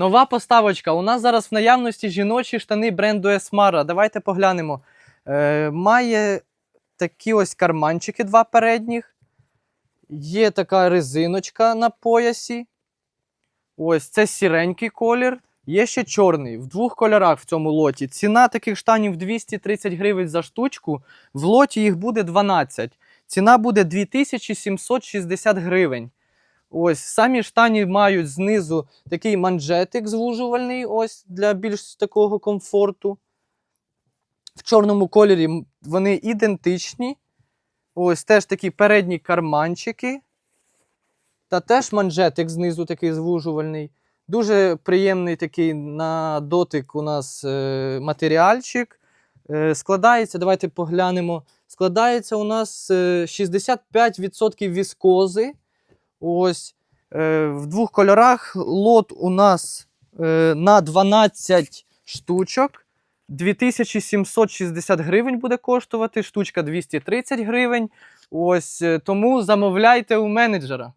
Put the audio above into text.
Нова поставочка. У нас зараз в наявності жіночі штани бренду Esmara. Давайте поглянемо. Е, має такі ось карманчики, два передніх. Є така резиночка на поясі. Ось це сіренький колір. Є ще чорний в двох кольорах в цьому лоті. Ціна таких штанів 230 гривень за штучку. В лоті їх буде 12. Ціна буде 2760 гривень. Ось самі штані мають знизу такий манжетик звужувальний, ось для більш такого комфорту. В чорному кольорі вони ідентичні. Ось теж такі передні карманчики. Та теж манжетик знизу такий звужувальний. Дуже приємний такий на дотик у нас е, матеріальчик. Е, складається, давайте поглянемо. Складається у нас е, 65% віскози. Ось е, в двох кольорах. Лот у нас е, на 12 штучок. 2760 гривень буде коштувати, штучка 230 гривень. Ось е, тому замовляйте у менеджера.